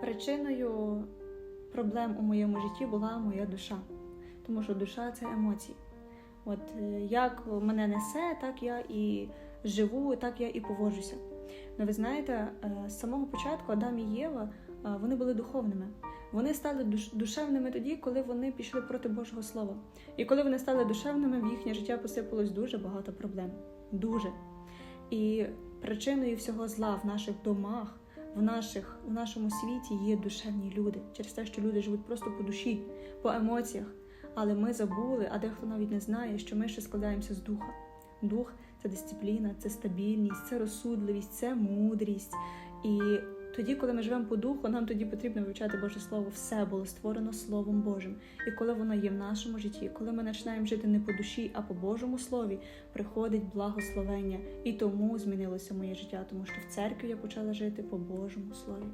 Причиною проблем у моєму житті була моя душа, тому що душа це емоції. От е, як мене несе, так я і живу, так я і поводжуся. Ну, ви знаєте, е, з самого початку Адам і Єва е, вони були духовними. Вони стали душ- душевними тоді, коли вони пішли проти Божого Слова. І коли вони стали душевними, в їхнє життя посипалось дуже багато проблем. Дуже. І причиною всього зла в наших домах, в, наших, в нашому світі є душевні люди через те, що люди живуть просто по душі, по емоціях. Але ми забули, а дехто навіть не знає, що ми ще складаємося з духа. Дух це дисципліна, це стабільність, це розсудливість, це мудрість. І тоді, коли ми живемо по духу, нам тоді потрібно вивчати Боже Слово. Все було створено Словом Божим. І коли воно є в нашому житті, коли ми починаємо жити не по душі, а по Божому Слові, приходить благословення. І тому змінилося моє життя, тому що в церкві я почала жити по Божому Слові.